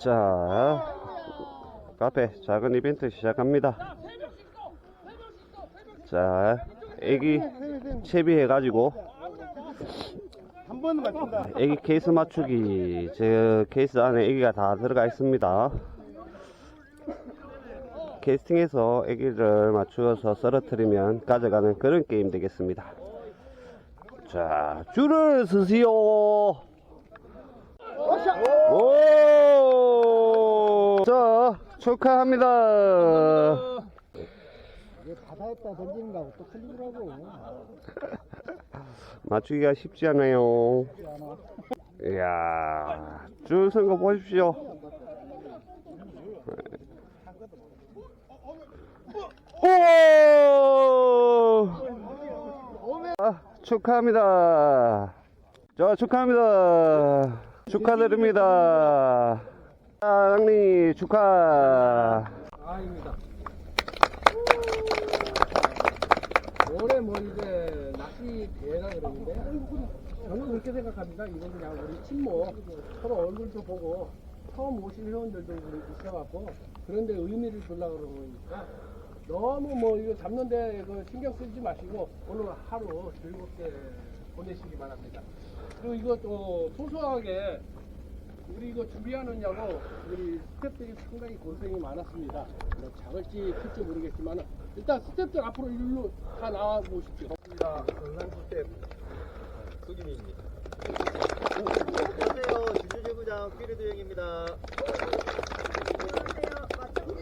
자, 카페 작은 이벤트 시작합니다. 자, 애기 채비해가지고. 애기 케이스 맞추기. 제 케이스 안에 애기가 다 들어가 있습니다. 캐스팅해서 애기를 맞추어서 쓰러뜨리면 가져가는 그런 게임 되겠습니다. 자, 줄을 서시오. 오! 자, 축하합니다. 바다에다 던지는 거하고 또 틀리더라고. 맞추기가 쉽지 않아요. 이야, 줄선거 보십시오. 오! 아, 축하합니다. 자, 축하합니다. 축하드립니다. 아, 형님, 축하. 아입니다. 올해 뭐 이제 낚시 대회가 그러는데 저는 그렇게 생각합니다. 이건 그냥 우리 친모 서로 얼굴도 보고 처음 오신 회원들도 있어갖고 그런데 의미를 주려고 그러니까 너무 뭐 이거 잡는데 그 신경 쓰지 마시고 오늘 하루 즐겁게 보내시기 바랍니다. 그리고 이거 또 소소하게 우리 이거 준비하느냐고 우리 스태프들이 상당히 고생이 많았습니다. 뭐 작을지 클지 모르겠지만 일단 스태프들 앞으로 일로 다 나와 보십시오. 자, 전산 스태프 수김입니다. 안녕하세요. 주주지부장 피르드 형입니다. 안녕하세요. 마차구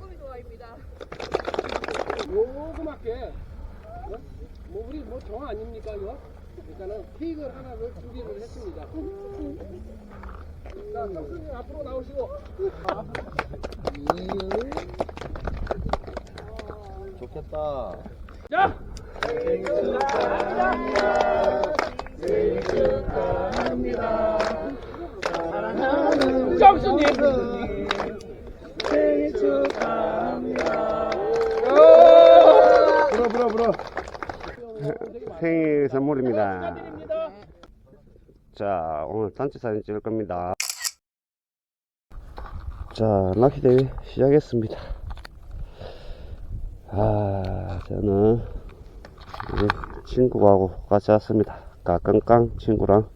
꿈이 좋아입니다. 요거밖에 어? 뭐 우리 뭐 정 아닙니까 이거? 일단은 케이크를 하나를 준비를 했습니다. 자, 선생님 앞으로 나오시고. 좋겠다. 자, 정수님. 생일 축하합니다. 불어 불어 불어. 생일 선물입니다. 자, 오늘 단체 사진 찍을 겁니다. 자, 낚시 대회 시작했습니다. 아, 저는 친구하고 같이 왔습니다. 까깡깡 친구랑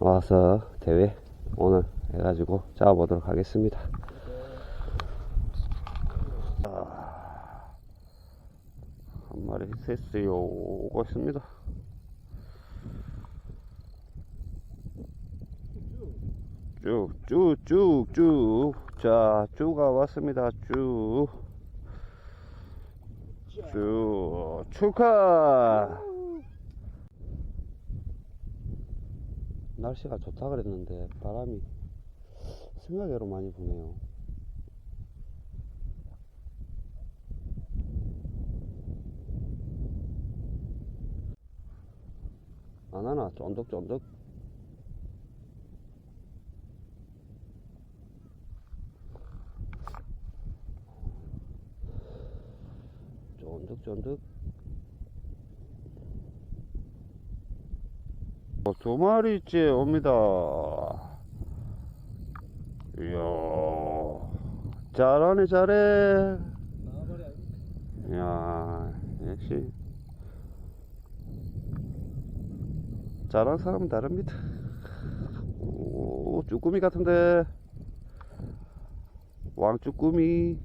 와서 대회 오늘 해가지고 잡아보도록 하겠습니다. 자, 한 마리 히트했어요. 오고 있습니다. 쭉, 쭉, 쭉, 쭉. 자, 쭉가 왔습니다. 쭉. 쭉. 축하! 날씨가 좋다 그랬는데, 바람이 생각외로 많이 부네요. 안 하나, 쫀득쫀득. 쫀득쫀득. 어, 두 마리째 옵니다. 이야 잘하네 잘해. 이야 역시. 잘하는 사람은 다릅니다. 오 쭈꾸미 같은데. 왕쭈꾸미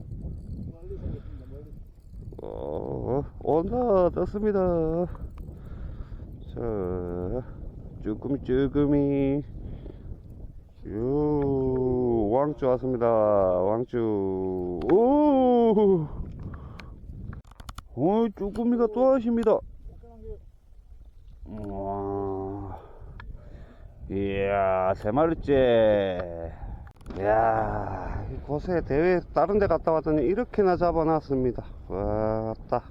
어, 온다, 떴습니다. 자, 쭈꾸미, 쭈꾸미. 유, 왕쭈 왔습니다. 왕쭈. 오! 어, 쭈꾸미가 또 하십니다. 와. 이야, 세 마리째. 이야, 이 곳에 대회 다른 데 갔다 왔더니 이렇게나 잡아놨습니다. 왔다.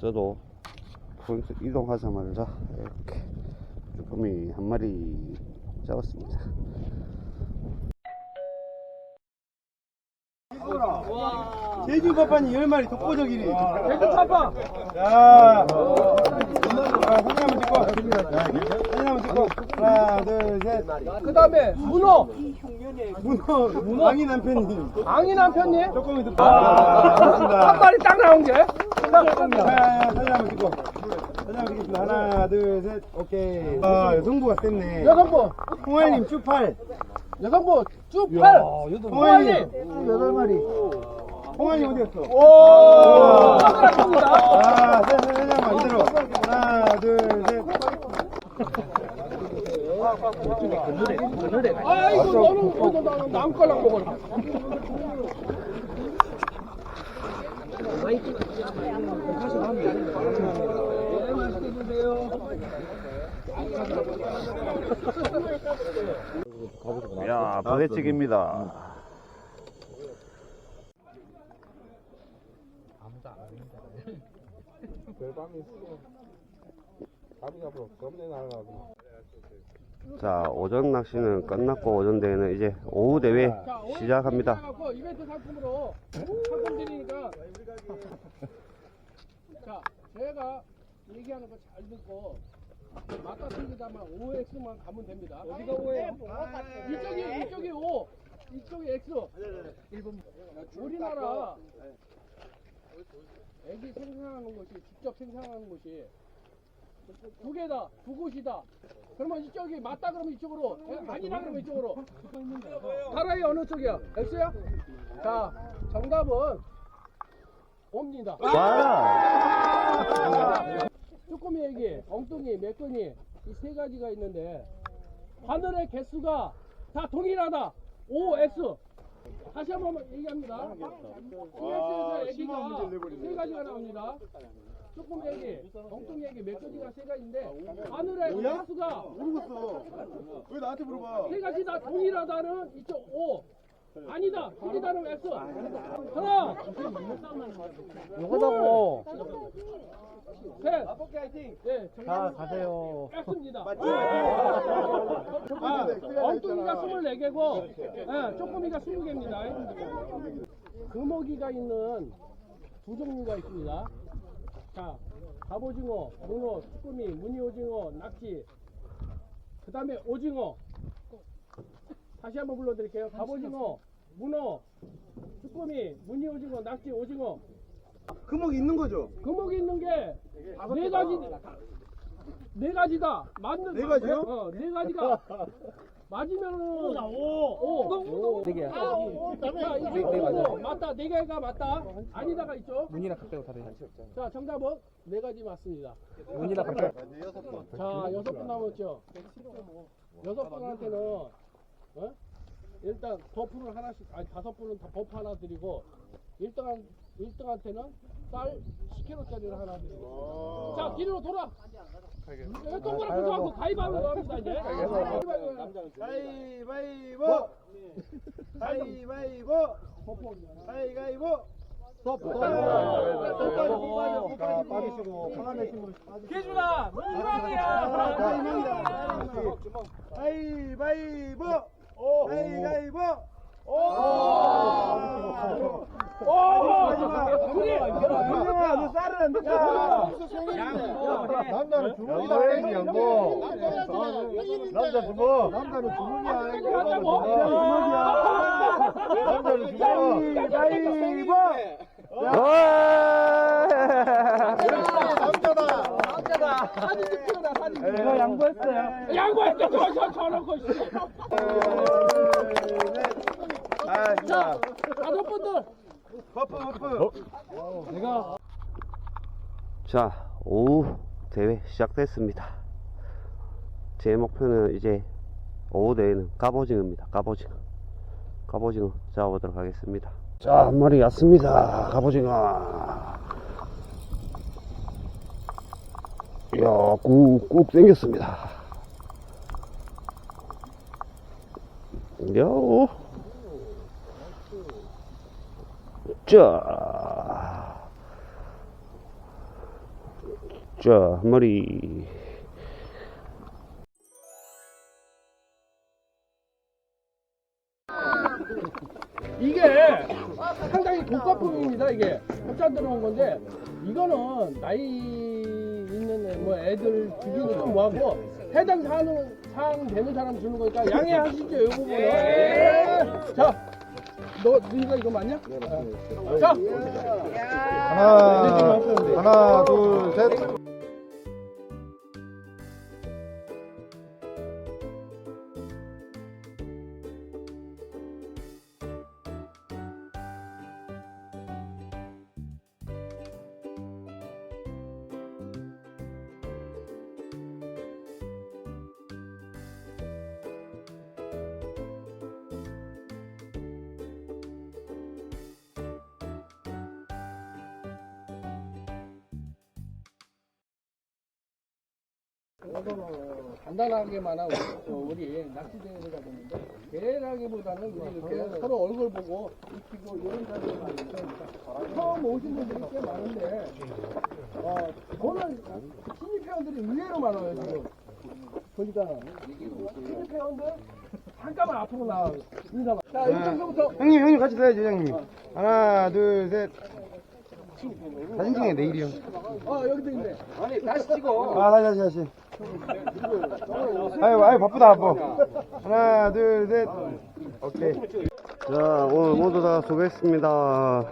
저도 포인트 이동하자마자 이렇게 쭈꾸미 한 마리 잡았습니다. 제주 가판이 열 마리 독보적이네. 제주 가판. 야, 사진 한번 찍고. 사진 한번 찍고. 하나, 둘, 셋. 그 다음에 문어. 문어, 문어. 왕이 남편님. 앙이 남편님. 조금 이따. 아, 반갑습니다. 한 마리 딱 나온 게. 자, 자, 사진 한번 찍고. 사진 한번 찍겠습니다. 하나, 둘, 셋. 오케이. 아, 여성부가 셌네. 여성분. 홍알님 쭈팔. 여성분 쭉팔. 홍알님. 여덟 마리. 홍알님 어디 갔어? 오. 감사합니다. 아, 셋, 셋, 셋, 한번 이대로. 하나, 둘, 셋. 아 이거 너는 너는 나는 남 거랑 먹어라. 야, 부대찌개입니다. 자, 오전 낚시는 끝났고 오전 대회는 이제 오후 대회 시작합니다. 이벤트 상품으로 상품 드리니까. 자, 제가 얘기하는 거 잘 듣고 맞다 틀리다만 OX만 가면 됩니다. 어디가 O예요? 이쪽이 이쪽이 O, 이쪽이 X. 1번. 우리나라 애기 생산하는 것이 직접 생산하는 것이 두 개다, 두 곳이다. 그러면 이쪽이 맞다 그러면 이쪽으로, 에, 아니라 그러면 이쪽으로. 가라이 어느 쪽이야? X야? 자, 정답은 옵니다. 쭈꾸미 애기, 엉뚱이, 메꾸니 이 세 가지가 있는데 바늘의 개수가 다 동일하다. O, X. 다시 한번 얘기합니다. OX에서 애기가 세 가지가 나옵니다. 쭈꾸미 애기, 엉뚱이 애기, 메꾸니가 세 가지인데 바늘의 개수가 모르겠어. 왜 나한테 물어봐? 세 가지 다 동일하다는 이쪽 O. 아니다. 틀리다는 X. 하나. 요거다고. 셋. 네, 자, 가세요. X입니다. 아, 엉뚱이가 24개고, 네, 쪼꼬미가 20개입니다. 금어기가 있는 두 종류가 있습니다. 자, 갑오징어, 문어, 쭈꾸미, 무늬오징어, 낙지, 그 다음에 오징어. 다시 한번 불러드릴게요. 갑오징어, 문어, 쭈꾸미, 무늬 오징어, 낙지, 오징어. 금옥 있는 거죠? 금옥이 있는 게 네 가지 네 가지다. 맞는 네 가지요? 어, 네 가지가 맞으면은 오 오. 네 개야 자 이게 오고 맞다. 네 개가 맞다. 아니다가 있죠? 문이랑 각자가 다르죠. 자 정답은 네 가지 맞습니다. 문이랑 각자. 자 여섯 분 남았죠? 여섯 분한테는 어? 일단 버프를 하나씩 아니 다섯 분은 다 버프 하나 드리고 1등 1등한테는 쌀 10kg짜리를 하나 드리고 자 뒤로 돌아 네, 동그랗게 서갖고 가위바위보 합니다 이제 가위바위보! 가위바위보! 가위바위보! 화내시면 계준아 가위바위보! 가위바위보! 둘이 민영아, 너 쌀은 안 됐다. 남자는 주먹이다. 양보해야지, 양보. 남자 주먹. 남자는 주먹이야. 간다고? 남자는 주먹. 가위바위보! 내가 양보했어요 양보했어 저, 저, 저놓고 아, 자 다섯 분들 버프, 버프. 자, 오후 대회 시작됐습니다. 제 목표는 이제 오후 대회는 갑오징어입니다. 갑오징어. 갑오징어 잡아보도록 하겠습니다. 자, 한 마리 왔습니다. 갑오징어. 이야, 꾹, 꾹 당겼습니다. 이야, 자. 자, 한 마리. 이게 상당히 고가품입니다 이게 협찬 들어온 건데 이거는 나이 있는 아니면 뭐 애들 주기는 좀 뭐하고 해당 사항, 사항 되는 사람 주는 거니까 양해하시죠 이 부분은. 자너 니가 이거 맞냐? 자. 하나, 하나, 둘, 셋. 간단하게만 하고 우리 낚시대회를 가졌는데 대회라기보다는 우리 이렇게 서로 얼굴 보고 익히고 이런 자리를 가는데 처음 오신 분들이 꽤 많은데 어, 저는 신입 회원들이 의외로 많아요 지금 보니까 신입 회원들 잠깐만 앞으로 나와 인사만 자 이쪽서부터 형님, 형님 같이 써야죠, 형님. 하나, 둘, 셋. 사진 찍네, 내일이요. 어 여기도 있네 아니 다시 찍어 아, 다시, 다시, 다시. 아유, 아유, 바쁘다, 바빠. 하나, 둘, 셋. 오케이. 자, 오늘 모두 다 수고했습니다.